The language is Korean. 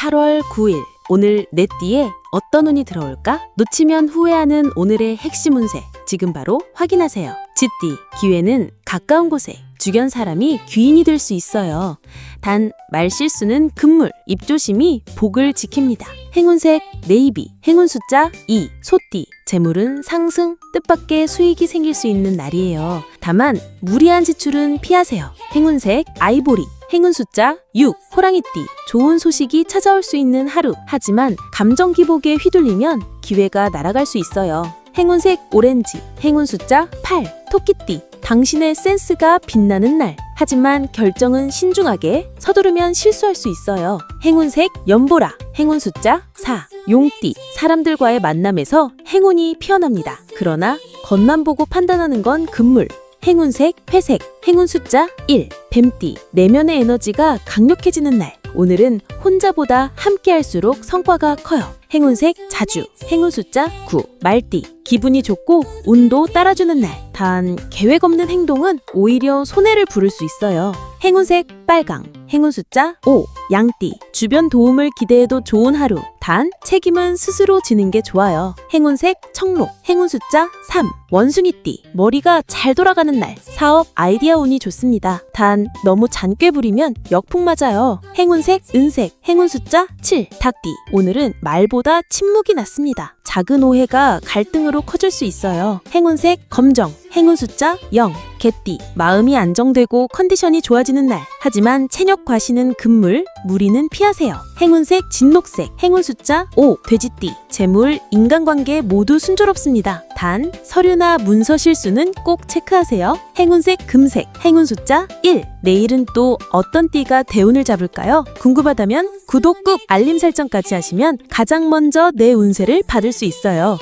8월 9일 오늘 내 띠에 어떤 운이 들어올까? 놓치면 후회하는 오늘의 핵심 운세 지금 바로 확인하세요. 쥐띠 기회는 가까운 곳에 주변 사람이 귀인이 될 수 있어요. 단 말실수는 금물, 입조심이 복을 지킵니다. 행운색 네이비, 행운 숫자 2, 소띠, 재물은 상승, 뜻밖의 수익이 생길 수 있는 날이에요. 다만 무리한 지출은 피하세요. 행운색 아이보리, 행운 숫자 6, 호랑이띠, 좋은 소식이 찾아올 수 있는 하루. 하지만 감정 기복에 휘둘리면 기회가 날아갈 수 있어요. 행운색 오렌지, 행운 숫자 8, 토끼띠, 당신의 센스가 빛나는 날. 하지만 결정은 신중하게 서두르면 실수할 수 있어요. 행운색 연보라, 행운 숫자 4, 용띠, 사람들과의 만남에서 행운이 피어납니다. 그러나 겉만 보고 판단하는 건 금물. 행운색 회색, 행운 숫자 1, 뱀띠, 내면의 에너지가 강력해지는 날. 오늘은 혼자보다 함께할수록 성과가 커요. 행운색 자주, 행운 숫자 9, 말띠, 기분이 좋고 운도 따라주는 날. 단 계획 없는 행동은 오히려 손해를 부를 수 있어요. 행운색 빨강, 행운 숫자 5, 양띠, 주변 도움을 기대해도 좋은 하루. 단 책임은 스스로 지는 게 좋아요. 행운색 청록, 행운 숫자 3, 원숭이띠, 머리가 잘 돌아가는 날. 사업 아이디어 운이 좋습니다. 단 너무 잔꾀 부리면 역풍 맞아요. 행운색 은색, 행운 숫자 7, 닭띠. 오늘은 말보다 침묵이 낫습니다. 작은 오해가 갈등으로 커질 수 있어요. 행운색 검정, 행운 숫자 0, 개띠. 마음이 안정되고 컨디션이 좋아지는 날. 하지만 체력 과시는 금물, 무리는 피하세요. 행운색 진녹색, 행운 숫자 5, 돼지띠. 재물, 인간관계 모두 순조롭습니다. 단 서류나 문서 실수는 꼭 체크하세요. 행운색 금색, 행운 숫자 1. 내일은 또 어떤 띠가 대운을 잡을까요? 궁금하다면 구독 꾹 알림 설정까지 하시면 가장 먼저 내 운세를 받을 수 있어요.